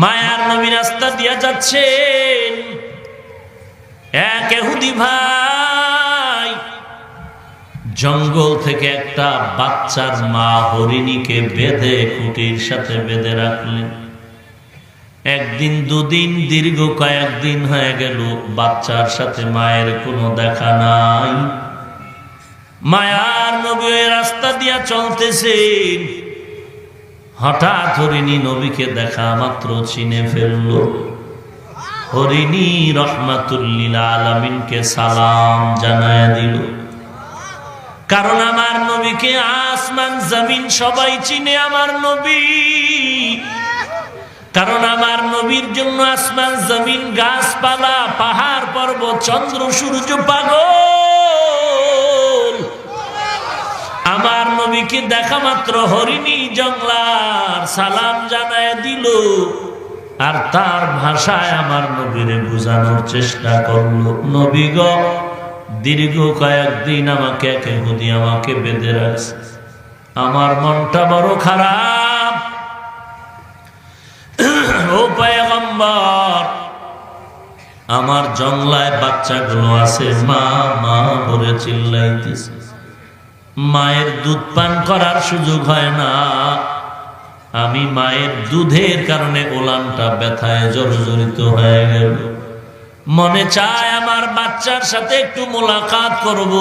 মায়ার নবী রাস্তা দিয়া যাচ্ছেন। এক এহুদি ভাই জঙ্গল থেকে একটা বাচ্চার মা হরিণীকে বেঁধে কুটির সাথে বেঁধে রাখলেন। একদিন, দুদিন, দীর্ঘ কয়েকদিন হয়ে গেল, বাচ্চার সাথে মায়ের কোনো দেখা নাই। মায়ার নবী রাস্তা দিয়া চলতেছেন। হঠাৎ হরিণী নবীকে দেখা মাত্র চিনে ফেলল। হরিণী রহমাতুল্লিল আলমিনকে সালাম জানায় দিল। কারণ আমার নবীকে আসমান, জমিন সবাই চিনে আমার নবী। কারণ আমার নবীর জন্য আসমান, জমিন, গাছপালা, পাহাড়, পর্বত, চন্দ্র, সূর্য, পাগল আমার নবীকে দেখা মাত্র হরিণী জংলার সালাম জানায় দিল। আর তার ভাষায় আমার নবীরে বোঝানোর চেষ্টা করল। নবী গ, দীর্ঘ কয়েকদিন আমাকে একে হুদি আমাকে বেঁধে রাখছে আমার মনটা বড় খারাপ। ও পয়গম্বর, আমার জংলায় বাচ্চাগুলো আছে, মা মা বলে চিল্লাইতেছে। মায়ের দুধ পান করার সুযোগ হয় না। আমি মায়ের দুধের কারণে ওলানটা ব্যথায় জর্জরিত হয়ে গেল। মনে চায় আমার বাচ্চার সাথে একটু মোলাকাত করব।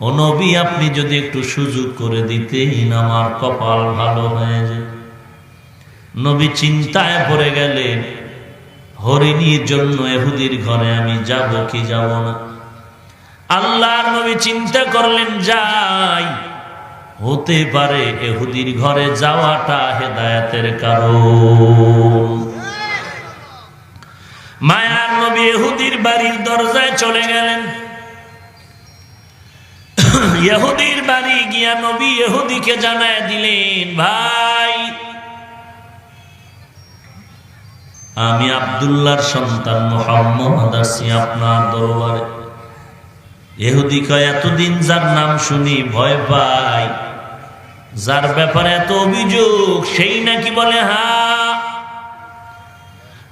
ও নবী, আপনি যদি একটু সুযোগ করে দিতেন আমার কপাল ভালো হয়ে যায়। নবী চিন্তায় পড়ে গেলেন, হরিণীর জন্য এহুদির ঘরে আমি যাব কি যাব না। আল্লাহর নবী চিন্তা করলেন, যাই, হতে পারে এহুদির ঘরে যাওয়াটা হেদায়াতের কারণ। মায়ার নবী এহুদির বাড়ির দরজায় চলে গেলেন। ইহুদির বাড়ি গিয়া নবী এহুদিকে জানায় দিলেন, ভাই, আমি আবদুল্লাহর সন্তান মোহাম্মদ আছি আপনার দরবারে। এহুদি কয়, এতদিন যার নাম শুনি ভয় পাই। যার ব্যাপারে এত অভিযোগ, সেই নাকি বলে, হা।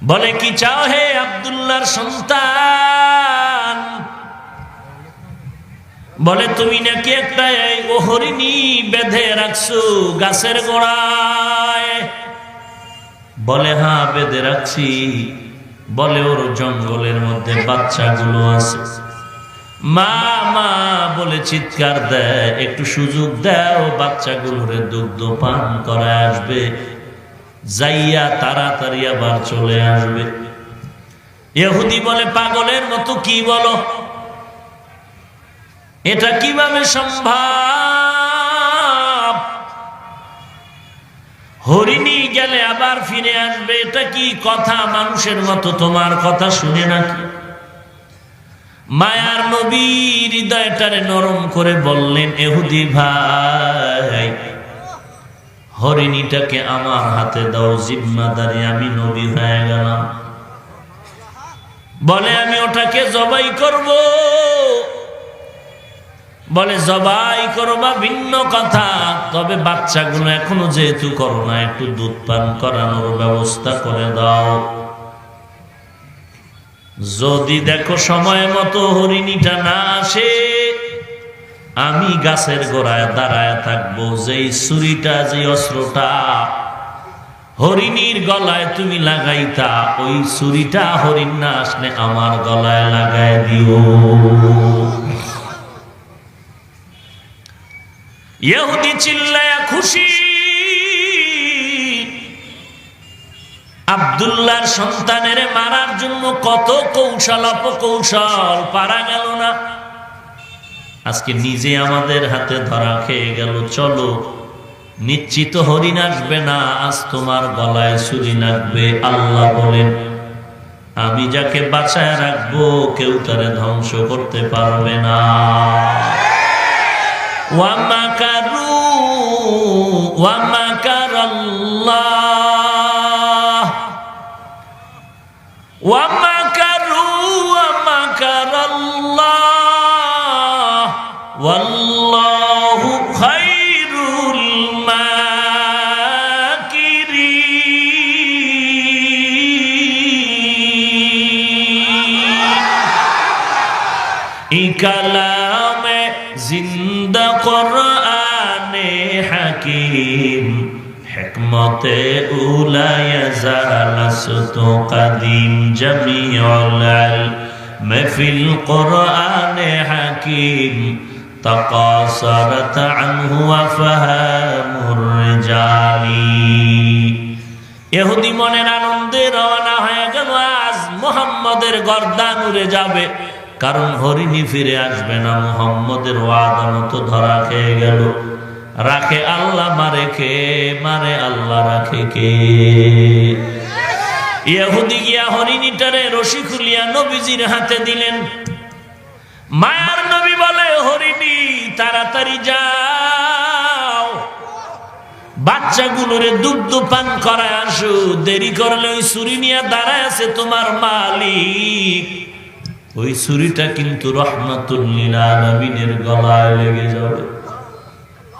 বলে, কি চাও হে আবদুল্লাহর সন্তান? বলে, তুমি নাকি একটা ওহরিণী বেঁধে রাখছো গাছের গোড়ায়? বলে হ্যাঁ বেঁধে রাখছি। বলে, ওর জঙ্গলের মধ্যে বাচ্চাগুলো আছে। মা মা বলে চিৎকার দেয়, একটু সুযোগ দাও, বাচ্চাগুলোরে দুগ্ধ পান করে আসবে। যাইয়া তাড়াতাড়ি আবার চলে আসবে। এহুদি বলে, পাগলের মতো কি বলো? এটা কীভাবে সম্ভব? হরিণী গেলে আবার ফিরে আসবে, এটা কি কথা? মানুষের মতো তোমার কথা শুনে নাকি? মায়ার নবী হৃদয়টারে নরম করে বললেন, এহুদি ভাই, হরিণীটাকে আমার হাতে দাও, জিম্মাদারি, আমি নবী হয়ে গেলাম। বলে, আমি ওটাকে জবাই করব। বলে, জবাই করবা, ভিন্ন কথা। তবে বাচ্চাগুলো এখনও যেহেতু করো না একটু দুধ পান করানোর ব্যবস্থা করে দাও। যদি দেখো সময় মতো হরিণীটা না আসে, আমি গাছের গোড়ায় দাঁড়ায় থাকব, যেই ছুরিটা যে অস্ত্রটা হরিণীর গলায় তুমি লাগাইতা, ওই ছুরিটা হরিণ না আসলে আমার গলায় লাগাই দিও। ইহুদি চিল্লায়া খুশি আবদুল্লাহর সন্তানের মারার জন্য কত কৌশল, অপকৌশল, পারা গেল না। আজকে নিজে আমাদের হাতে ধরা খেয়ে গেল, চলো। নিশ্চিত হরিণ আসবে না, আজ তোমার গলায় ছুরি লাগবে, আল্লাহ বলেন। আমি যাকে বাঁচায় রাখব, কেউ তারে ধ্বংস করতে পারবে না। ওয়ামাকারু ওয়ামাকার আল্লাহ ওয়ামাকারু হেকমতে উলায় জালাসত কাদিম জমিউল মহফিল কোরআনে হাকিম تقاصرت عنه وفهام الرجال এহুদি মনের আনন্দে রওনা হয়ে গেল আজ মোহাম্মদের গর্দান উড়ে যাবে কারণ হরিণী ফিরে আসবে না মোহাম্মদের ওয়াদা মতো ধরা খেয়ে গেল রাখে আল্লাহ, মারে কে? মারে আল্লাহ রাখে কে? ইহুদি গিয়া হরিণীটারে রশি খুলিয়া নবীজির হাতে দিলেন। মায়ার নবী বলে, হরিণী, তাড়াতাড়ি যাও। বাচ্চাগুলোরে দুগ্ধ পান করায় আসো। দেরি করলে ওই ছুরি নিয়ে দাঁড়ায় আছে তোমার মালিক। ওই ছুরিটা কিন্তু রহমাতুল্লিল আলমিনের গলায় লেগে যাবে।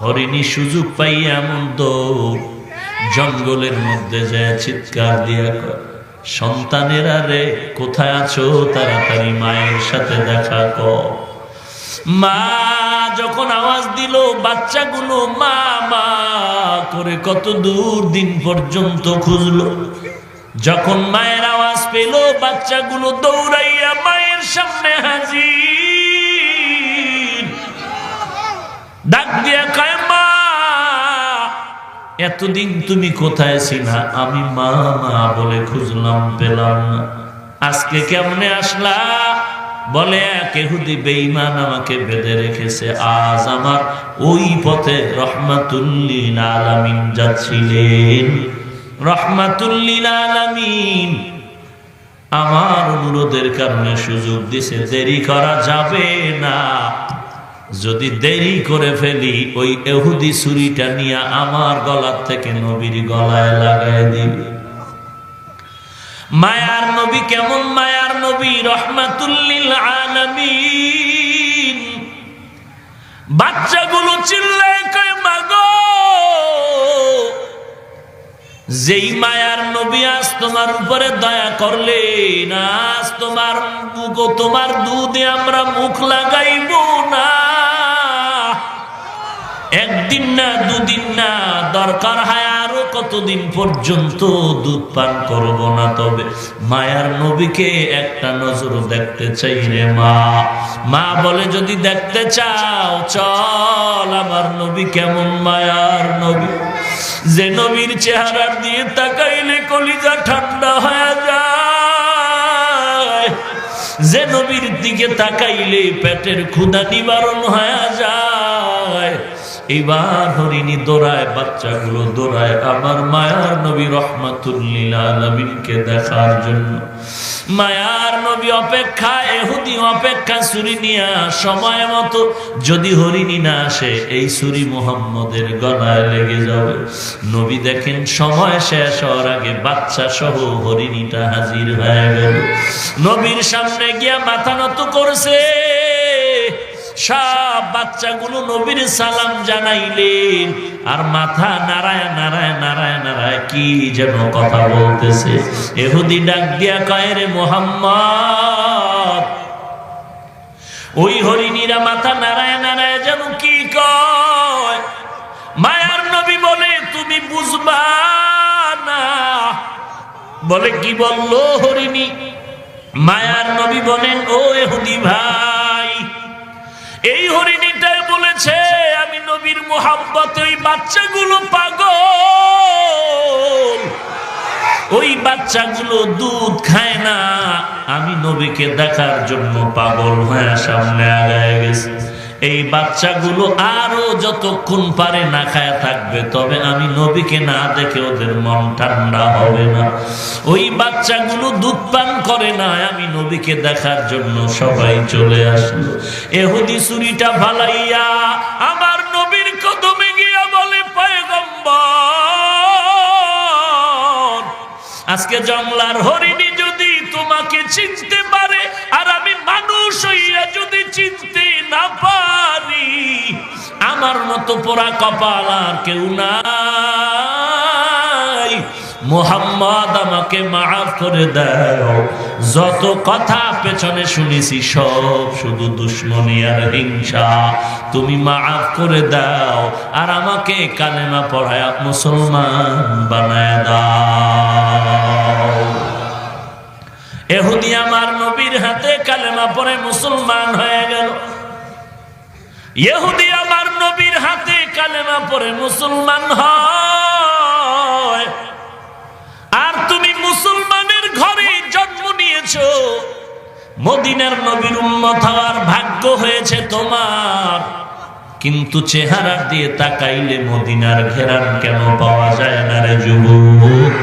হরিণী সুযোগ পাই এমন দৌড় জঙ্গলের মধ্যে যায় চিৎকার দিয়া কর সন্তানেরা রে, কোথায় আছো? তাড়াতাড়ি মায়ের সাথে দেখা কর। মা যখন আওয়াজ দিল, বাচ্চাগুলো মা মা করে কত দূর দিন পর্যন্ত খুঁজলো। যখন মায়ের আওয়াজ পেল, বাচ্চাগুলো দৌড়াইয়া মায়ের সামনে হাজির। ডাক দিয়া কয়, মা, এতদিন তুমি কোথায় ছিলা? আমি মা মা বলে খুঁজলাম, পেলাম না। আজকে কেমনে আসলা? বলে এক এহুদি বেঈমান আমাকে বেঁধে রেখেছে। আজ আমার ওই পথে রহমাতুল্লিল আলামিন যাচ্ছিলেন। রহমাতুল্লিল আলামিন, আমার অনুরোধের কারণে সুযোগ দিছে, দেরি করা যাবে না। যদি দেরি করে ফেলি, ওই এহুদি ছুরিটা নিয়ে আমার গলার থেকে নবীর গলায় লাগাই দিবে। মায়ার নবী কেমন মায়ার নবী? রহমাতুল্লিল আলামিন। বাচ্চাগুলো চিল্লায় কয়, মাগো, যেই মায়ার নবী আজ তোমার উপরে দয়া করলে না আজ তোমার মুখ তোমার দুধে আমরা মুখ লাগাইব না। একদিন না, দুদিন না, দরকার হয় আরও কতদিন পর্যন্ত দুধ পান করব না তবে। মায়ার নবীকে একটা নজর দেখতে চাই রে মা। মা বলে, যদি দেখতে চাও, চল আমার নবী কেমন মায়ার নবী। যে নবীর চেহারার দিয়ে তাকাইলে কলিজা ঠান্ডা হয়ে যায়। যে নবীর দিকে তাকাইলে পেটের ক্ষুধা নিবারণ হয়ে যায়। এবার হরিণী দৌড়ায়, বাচ্চাগুলো দৌড়ায় আমার মায়ার নবী রহমাতুল্লিল আলমিনকে দেখার জন্য। মায়ার নবী অপেক্ষা এহুদি অপেক্ষা ছুরি নিয়া সময় মতো যদি হরিণী না আসে, এই ছুরি মোহাম্মদের গলায় লেগে যাবে। নবী দেখেন সময় শেষ হওয়ার আগে বাচ্চা সহ হরিণীটা হাজির হয়ে গেল। নবীর সামনে গিয়া মাথা নত করছে। সব বাচ্চাগুলো নবীর সালাম জানাইলেন। আর মাথা নারায় নারায় নারায় নারায় কি যেন কথা বলতেছে। এহুদি ডাক দিয়া কয়, রে মোহাম্মদ, ওই হরিণীরা মাথা নারায় নারায় যেন কি কয়? মায়ার নবী বলে, তুমি বুঝবা না। বলে, কি বলল হরিণী? মায়ার নবী বলেন, ও এহুদি ভাই এই হরিণীটাই বলেছে, আমি নবীর মোহাম্মত ওই বাচ্চাগুলো পাগল। ওই বাচ্চাগুলো দুধ খায় না। আমি নবীকে দেখার জন্য পাগল হয়ে সামনে আগায় গেছে। এই বাচ্চাগুলো আরও যতক্ষণ পারে না খায় থাকবে, তবে আমি নবীকে না দেখে ওদের মন ঠান্ডা হবে না। ওই বাচ্চাগুলো দুধ পান করে না, আমি নবীকে দেখার জন্য সবাই চলে আসলো। এহুদি চুরিটা ভালাইয়া আমার নবীর কদমে গিয়া বলে, পয়গম্বর, আজকে জংলার হরিণী যদি তোমাকে চিনতে পারে, আর আমি মানুষ হইয়া আমার মতো পোড়া কপাল আর কেউ নাই। মোহাম্মদ, আমাকে মাফ করে দাও। যত কথা পেছনে শুনেছি, সব শুধু দুশ্মনী আর হিংসা। তুমি মাফ করে দাও আর আমাকে কালেমা পড়ায় মুসলমান বানায় দাও। এহুদি আমার নবীর হাতে কালেমা পরে মুসলমান হয়ে গেল। এহুদি আমার নবীর হাতে কালেমা পরে মুসলমান হয়। আর তুমি মুসলমানের ঘরে জন্ম নিয়েছো। মদিনার নবীর উম্মত হওয়ার ভাগ্য হয়েছে তোমার। কিন্তু চেহারা দিয়ে তাকাইলে মদিনার ঘেরান কেন পাওয়া যায় না রে যুবক?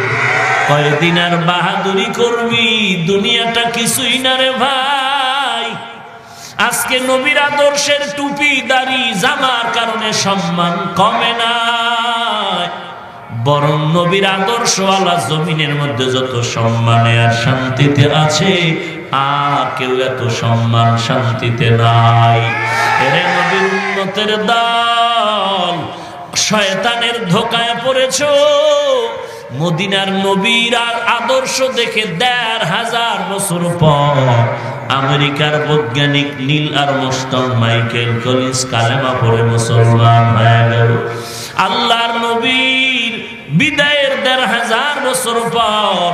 কয়দিন আর বাহাদুরি করবি? দুনিয়াটা কিছুই না রে ভাই। আজকে নবীর আদর্শের টুপি, দাড়ি, জামার কারণে সম্মান কমে না বরং নবীর আদর্শ আল্লাহ জমিনের মধ্যে যত সম্মানে আর শান্তিতে আছে, আর কেউ এত সম্মান শান্তিতে নাই। এরে নবীর উন্নতের দল, শয়তানের ধোকায় পড়েছো। মদিনার নবীর আর আদর্শ দেখে দেড় হাজার বছর পর আমেরিকার বৈজ্ঞানিক নীল আর মোস্টন মাইকেল কলিস কালেমা পড়ে মুসলমান হয়ে গেল। আল্লাহর নবীর বিদায়ের দেড় হাজার বছর পর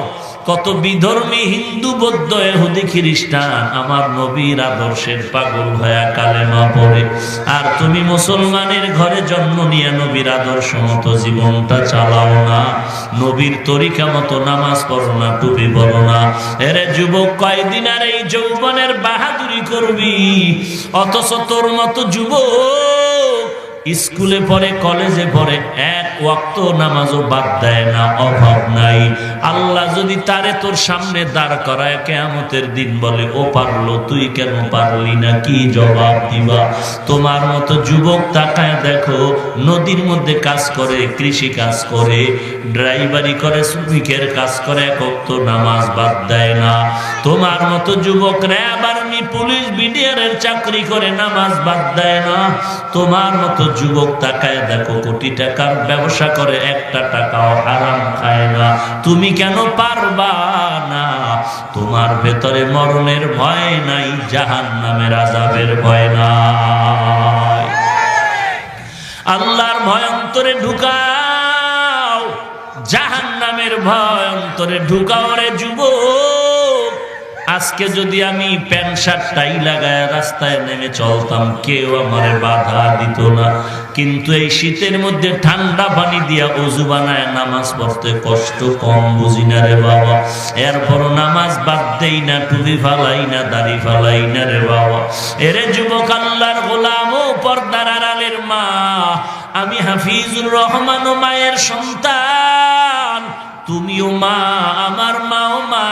কত বিধর্মী হিন্দু, বৌদ্ধ এহুদি খ্রিস্টান, আমার নবীর আদর্শের পাগল হয়ে কালেমা পড়ে। আর তুমি মুসলমানের ঘরে জন্ম নিয়ে নবীর আদর্শ মতো জীবনটা চালাও না। নবীর তরিকা মতো নামাজ পড়ো না, টুপি পড়ো না। এরে যুবক, কয়দিন আর এই যৌবনের বাহাদুরি করবি? অথচ তোর মতো যুবক স্কুলে পড়ে, কলেজে পড়ে, এক ওয়াক্ত নামাজও বাদ দেয় না, অভাব নাই। আল্লাহ যদি তারে তোর সামনে দাঁড় করায়, কেয়ামতের দিন বলে, ও পারল, তুই কেন পারলি না? কি জবাব দিবা? তোমার মতো যুবক তাকায় দেখো, নদীর মধ্যে কাজ করে, কৃষি কাজ করে, ড্রাইভারি করে, শ্রমিকের কাজ করে, এক ওয়াক্ত নামাজ বাদ দেয় না। তোমার মতো যুবক র্যাব আর্মি পুলিশ বিডিআরের চাকরি করে নামাজ বাদ দেয় না। তোমার মতো যুবক তাকায় দেখো কোটি টাকার ব্যবসা করে, একটা টাকাও হারাম খায় না। তুমি কেন পারবা না? তোমার ভেতরে মরণের ভয় নাই জাহান নামের আজাবের ভয় নাই। আল্লাহর ভয় অন্তরে ঢুকাও জাহান নামের ভয় অন্তরে ঢুকাও রে যুবক। আজকে যদি আমি প্যান্ট শার্ট টাই লাগায় রাস্তায় নেমে চলতাম, কেউ আমারে বাধা দিত না। কিন্তু এই শীতের মধ্যে ঠান্ডা পানি দিয়া অজু বানায় নামাজ পড়তে কষ্ট কম, বুঝি না রে বাবা। এরপর নামাজ বাদ দেই না, টুপি ফালাই না, দাড়ি ফালাই না রে বাবা। এরে যুবক আল্লাহর গোলাম ও পর্দার আড়ালের মা, আমি হাফিজুর রহমান ও মায়ের সন্তান। তুমিও মা, আমার মাও মা,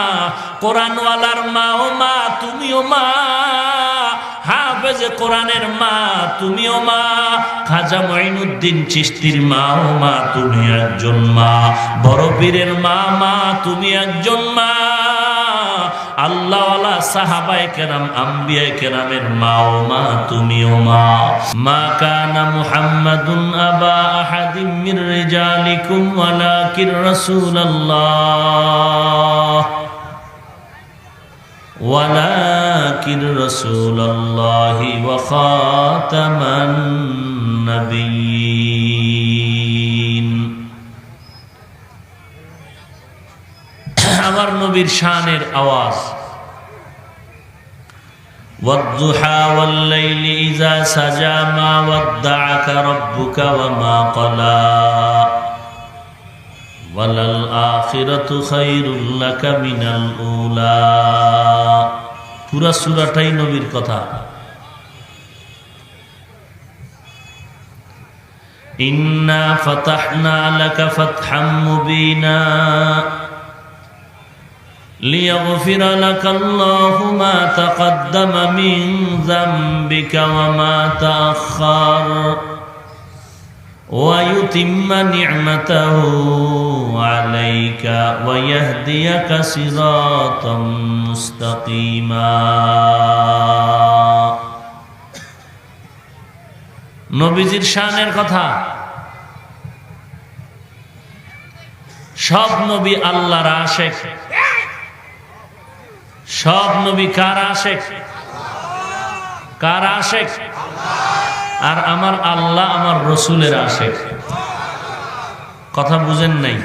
কোরআনওয়ালার মাও মা, তুমিও মা। হাফেজে কোরআনের মা, তুমিও মা। খাজা মঈনুদ্দিন চিস্তির মাও মা, তুমি একজন মা। বড় পীরের মা মা, তুমি একজন মা। আল্লাহওয়ালা সাহাবায় কেরাম, আম্বিয়ায় কেরামের মা ও মা, তুমিও মা। মা কানা মুহাম্মাদুন আবা আহাদিম মির রিজালিকুম ওয়ালাকিন রাসূলুল্লাহ। ওয়ালাকিন রাসূলুল্লাহি ওয়া খাতামান নবিয়্যিন। আমার নবীর শানের আওয়াজ والضحى والليل إذا سجى ما ودعك ربك وما قلى وللآخرة خير لك من الأولى পুরা সুরাটাই নবীর কথা إنا فتحنا لك فتحا مبينا ليغفر لك الله ما تقدم من ذنبك وما تأخر ويتم نعمته عليك ويهديك صراطا مستقيما নবীজির শানের কথা সব নবী আল্লাহর আশেক সব নবী কার আশেক? কার আশেক? আর আমার আল্লাহ আমার রসুলের আশেক। কথা বুঝেন নাই?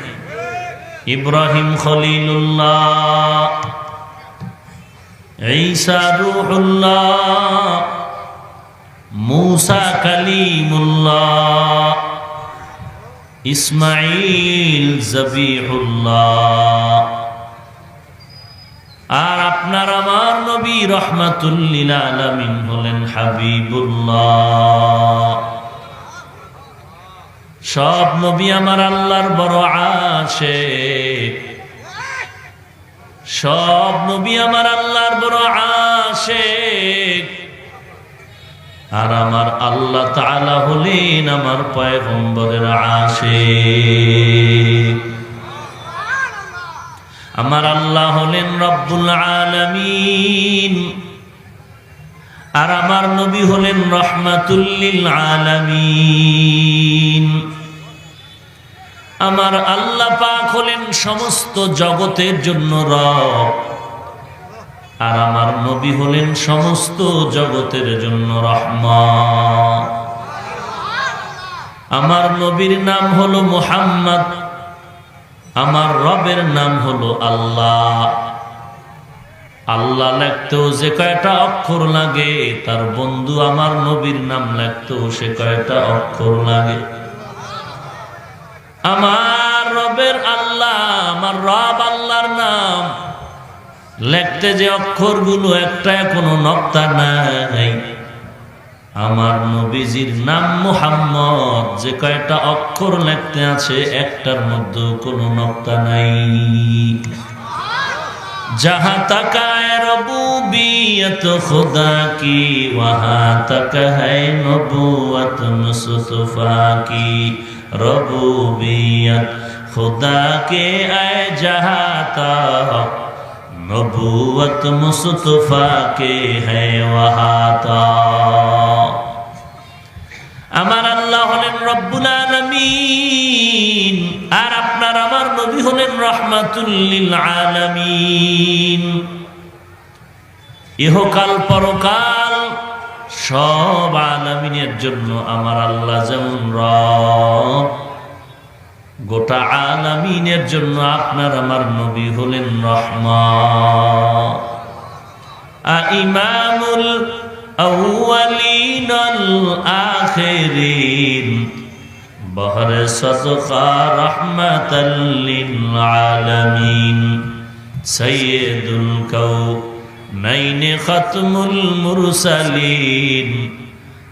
ইব্রাহিম খলিলুল্লাহ, ঈসা রুহুল্লাহ, মুসা কালিমুল্লাহ ইসমাইল জবিহুল্লাহ। আর আপনার আমার নবী রহমাতুল্লিল হলেন হাবিবুল্লাহ। সব নবী আমার আল্লাহর বড় আসে সব নবী আমার আল্লাহর বড় আসে আর আমার আল্লাহ তাআলা হলেন আমার পয়গম্বরের আসে আমার আল্লাহ হলেন রব্বুল আলামিন। আর আমার নবী হলেন রহমাতুল্লিল আলামিন। আমার আল্লাহ পাক হলেন সমস্ত জগতের জন্য রব। আর আমার নবী হলেন সমস্ত জগতের জন্য রহমা আমার নবীর নাম হলো মুহাম্মদ। আমার রবের নাম হলো আল্লাহ। আল্লাহ লেখতেও যে কয়টা অক্ষর লাগে, তার বন্ধু আমার নবীর নাম লেখতেও সে কয়টা অক্ষর লাগে। আমার রবের আল্লাহ, আমার রব আল্লাহর নাম। লেখতে যে অক্ষরগুলো, একটা কোনো নক্তা নাই। আমার নবীজির নাম মোহাম্মদ। যে কয়টা অক্ষর লেখতে আছে, একটার মধ্যে কোনো নক্তা নাই। যাহা তাকায় রবুবিয়ত খোদা কি ওয়াহা তাকা নবু নবুয়ত মুসুফা কি রবু বিয়ত খোদা কে আয় যাহা তা নবুয়ত মুস্তফা কে হাতা আমার আল্লাহ হলেন রব্বুল আলামিন, আর আপনার আমার নবী হলেন রহমাতুল্লিল আলামিন। ইহকাল পরকাল সব আলামিনের জন্য আমার আল্লাহ যেমন রব গোটা আলামিনের জন্য আপনার আমার নবী হলেন রহমা ইমামুল আখেরিন। বহরে সদকা রহমতাল্লিন আলামিন। সৈয়দুল কৌ নৈনে খতমুল মুরসালিন।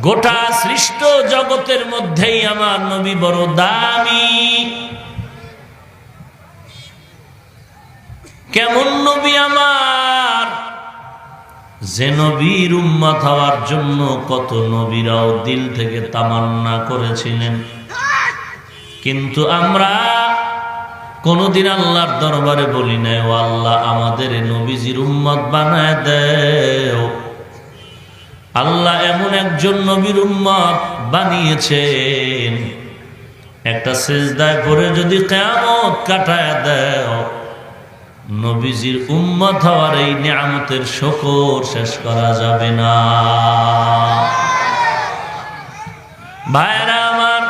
গোটা সৃষ্ট জগতের মধ্যেই আমার নবী বড় দামি। কেমন নবী আমার? যে নবীর উম্মত হওয়ার জন্য কত নবীরাও দিল থেকে তামান্না করেছিলেন। কিন্তু আমরা কোনদিন আল্লাহর দরবারে বলি নাই, ও আল্লাহ, আমাদের নবীজির উম্মত বানায় দেও। আল্লাহ এমন একজন নবীর উম্মত বানিয়েছেন। একটা সেজদায় করে যদি কেমত কাটায় দেও, নবীজির উম্মত হওয়ার এই নিয়ামতের শকর শেষ করা যাবে না। ভাইরা আমার,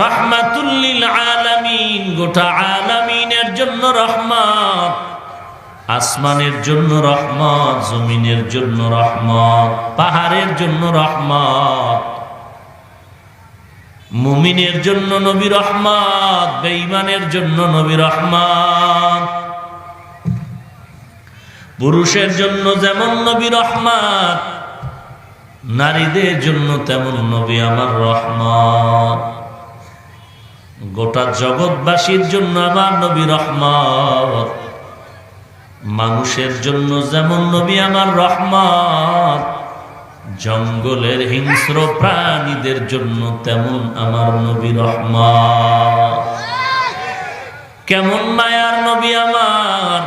রহমাতুল্লিল আলামিন, গোটা আলামিনের জন্য রহমত। আসমানের জন্য রহমত, জমিনের জন্য রহমত, পাহাড়ের জন্য রহমত, মুমিনের জন্য নবী রহমত, বেঈমানের জন্য নবী রহমত, পুরুষের জন্য যেমন নবী রহমত, নারীদের জন্য তেমন নবী আমার রহমত। গোটা জগৎবাসীর জন্য আমার নবী রহমত। মানুষের জন্য যেমন নবী আমার রহমত, জঙ্গলের হিংস্র প্রাণীদের জন্য তেমন আমার নবী রহমত। কেমন মায়ার নবী আমার,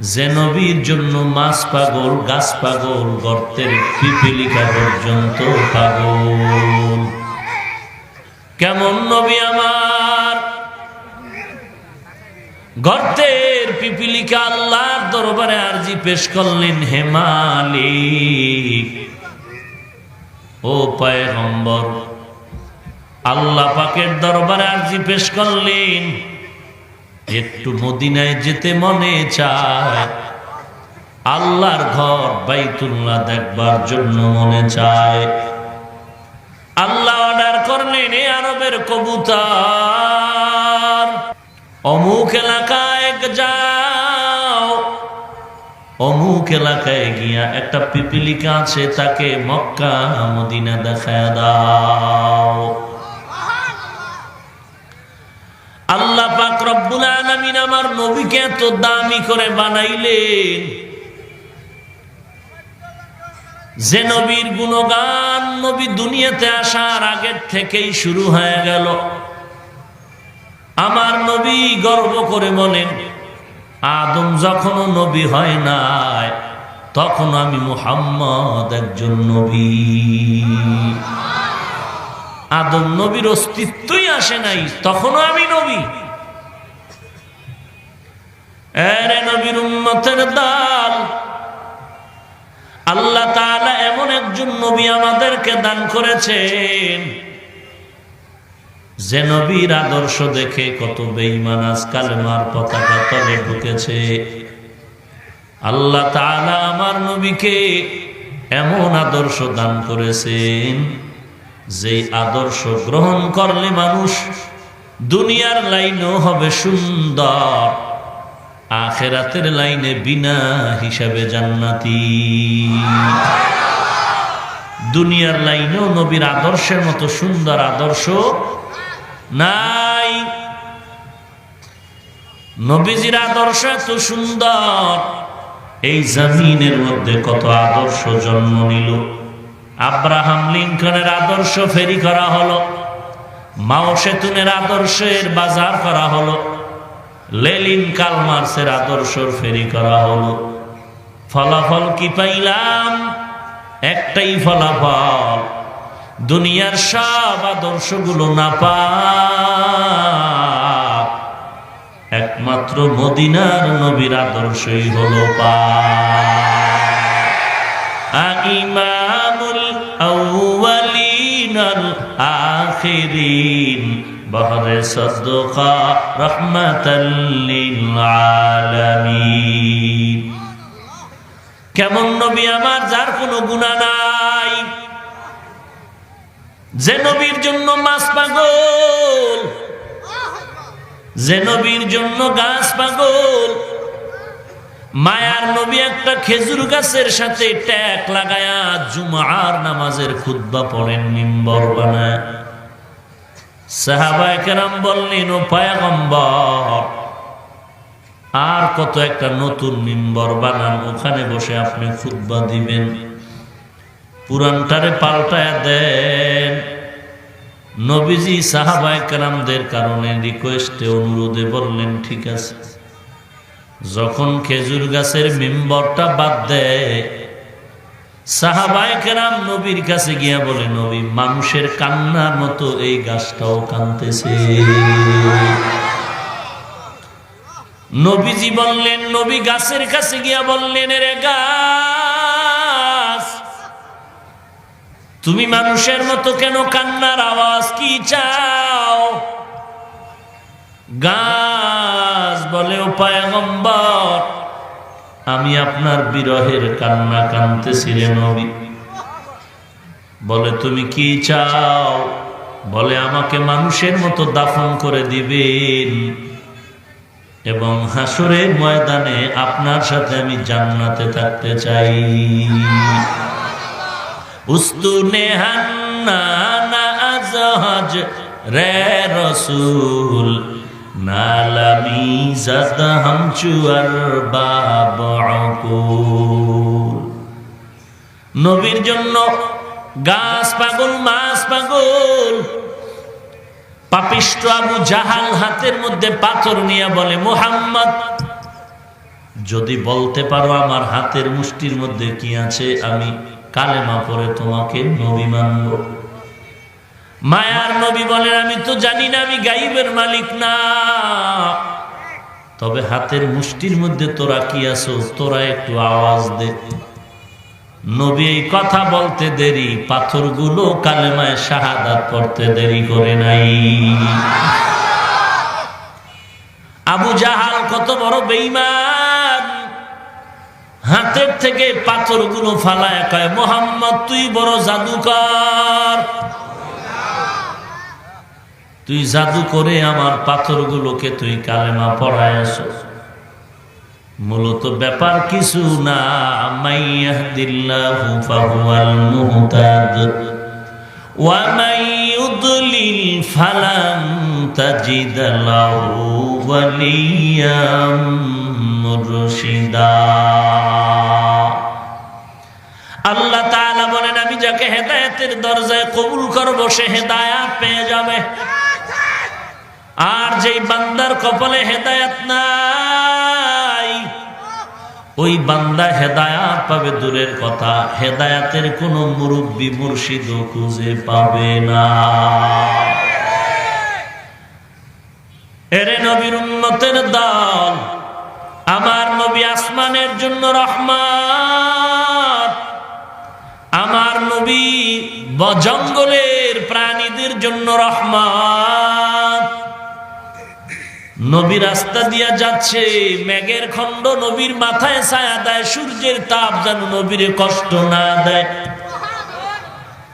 যে নবীর জন্য মাছ পাগল, গাছ পাগল, গর্তের পিপিলিকা পর্যন্ত পাগল। কেমন নবী আমার, গর্তের পিপিলিকা আল্লাহর দরবারে আরজি পেশ করলেন, হে মালিক, ও পয়গম্বর, আল্লাহ পাকের দরবারে আরজি পেশ করলেন। একটু মদিনায় যেতে মনে চায়, আল্লাহর ঘর বাইতুল্লাহ দেখবার জন্য মনে চায়। আল্লাহ অর্ডার করলেন, এ আরবের কবুতর অমুক এলাকায় যাও। অমুক এলাকায় গিয়া একটা পিপিলিকা আছে, তাকে মক্কা মদিনা দেখায় দাও। আল্লাহ পাক রব্বুল আমার নবীকে এত দামি করে বানাইলেন। যে নবীর গুণগান নবী দুনিয়াতে আসার আগের থেকেই শুরু হয়ে গেল। আমার নবী গর্ব করে বলেন, আদম যখনও নবী হয় নাই, তখন আমি মুহাম্মদ একজন নবী। আদম নবীর অস্তিত্বই আসে নাই, তখনও আমি নবী। এরে নবীর উম্মতের দাল, আল্লাহ তাআলা এমন একজন নবী আমাদেরকে দান করেছেন যে নবীর আদর্শ দেখে কত বেঈমান আজকাল মার পতাকা তলে ঢুকেছে। আল্লাহ তাআলা আমার নবীকে এমন আদর্শ দান করেছেন যে আদর্শ গ্রহণ করলে মানুষ দুনিয়ার লাইনও হবে সুন্দর, আখেরাতের লাইনে বিনা হিসাবে জান্নাতি। দুনিয়ার লাইনেও নবীর আদর্শের মতো সুন্দর আদর্শ নাই। নবীজির আদর্শ এত সুন্দর। এই জমিনের মধ্যে কত আদর্শ জন্ম নিল। আব্রাহাম লিঙ্কনের আদর্শ ফেরি করা হলো। মাও সেতুনের আদর্শের বাজার করা হলো। লেলিন কালমার্সের আদর্শর ফেরি করা হলো। ফলাফল কি পাইলাম? একটাই ফলাফল। দুনিয়ার সব আদর্শগুলো না পা একমাত্র মদিনার নবীর আদর্শই হলো পা ইমামুল আউয়ালিনাল আখিরিন, বহরে সদকা কেমন নবী আমার, যার কোনো গুণা নাই। যে নবীর জন্য মাছ পাগল, যে নবীর জন্য গাছ পাগল, মায়ার নবী একটা খেজুর গাছের সাথে ট্যাক লাগায়া জুমার নামাজের খুদ্া পড়েন নিম্বর বানায়। সাহাবায় কেরাম বললেন, ও আর কত একটা নতুন মিম্বর বানান, ওখানে বসে আপনি খুদ্া দিবেন। পুরানটারে পাল্টায় দেন। নবীজি সাহাবায় কেরামদের কারণে রিকোয়েস্টে অনুরোধে বললেন, ঠিক আছে। যখন খেজুর গাছের মিম্বরটা বাদ দেয়, সাহাবায় কেরাম নবীর কাছে গিয়া বলে, নবী, মানুষের কান্নার মতো এই গাছটাও কানতেছে। নবীজি বললেন, নবী গাছের কাছে গিয়া বললেন রে গাছ তুমি মানুষের মতো কেন কান্নার আওয়াজ কি চাও? গাছ বলে ও পায়গম্বর, আমি আপনার বিরহের কান্না কানতেছি রে নবী। বলে, তুমি কি চাও? বলে, আমাকে মানুষের মতো দাফন করে দিবেন। এবং হাসুরের ময়দানে আপনার সাথে আমি জান্নাতে থাকতে চাই। রে রসুল হামচুয়ার নবীর জন্য গাছ পাগল, মাছ পাগল। পাপিষ্ট আবু জাহাল হাতের মধ্যে পাথর নিয়ে বলে, মোহাম্মদ, যদি বলতে পারো আমার হাতের মুষ্টির মধ্যে কি আছে, আমি কালেমা পরে তোমাকে নবী মানব। মায়ার নবী বলেন, আমি তো জানি না, আমি গাইবের মালিক না। তবে হাতের মুষ্টির মধ্যে তোরা কি আছো, তোরা একটু আওয়াজ দে। নবী এই কথা বলতে দেরি, পাথরগুলো কালেমায় শাহাদাত পড়তে দেরি করে নাই। আবু জাহাল কত বড় বেইমান হাতের থেকে পাথরগুলো ফালায় কয়, মোহাম্মদ, তুই বড় জাদুকর। তুই জাদু করে আমার পাথরগুলোকে তুই কালেমা পড়ায় মূলত ব্যাপার কিছু না ওয়ালিয়াম। আল্লাহ বলেন, আমি যাকে দরজায় কবুল সে হেদায়াত পেয়ে যাবে। আর যেই বান্দার কপালে হেদায়াত নাই, ওই বান্দা হেদায়াত পাবে দূরের কথা। হেদায়াতের কোন মুরব্বী মুর্শিদ খুঁজে পাবে না। এরে নবীর উন্নতের দল আমার নবী আসমানের জন্য রহমান আমার নবী জঙ্গলের প্রাণীদের জন্য রহমান নবী রাস্তা দিয়া যাচ্ছে, মেঘের খণ্ড নবীর মাথায় ছায়া দেয়, সূর্যের তাপ যেন নবীর কষ্ট না দেয়।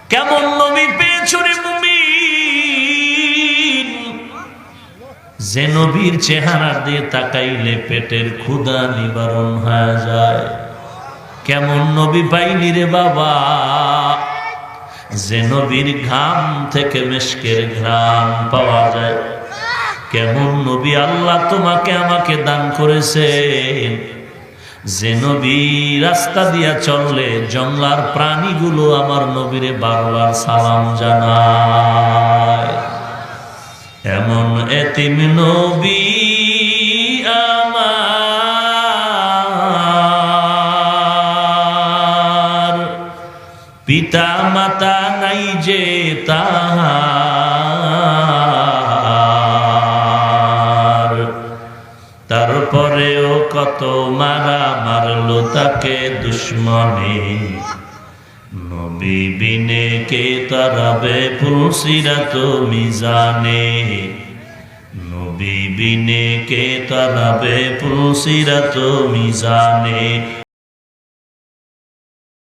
কেমন নবী পেয়েছ রে যে নবীর চেহারা দিয়ে তাকাইলে পেটের ক্ষুধা নিবারণ হয়ে যায়। কেমন নবী পাইলি রে বাবা? যে নবীর ঘাম থেকে মেশকের ঘ্রাম পাওয়া যায়। কেমন নবী আল্লাহ তোমাকে আমাকে দান করেছেন যে নবী রাস্তা দিয়া চললে জঙ্গলার প্রাণীগুলো আমার নবীরে বারবার সালাম জানায়। এমন এতিম নবী আমার। পিতা মাতা নাই যে তাহার। তারপরেও কত মারা মারলো তাকে দুশ্মনে। নবী বিনে কে তারাবে ফুলসিরাত মিজানে। নবী বিনে কে তারাবে ফুলসিরাত মিজানে।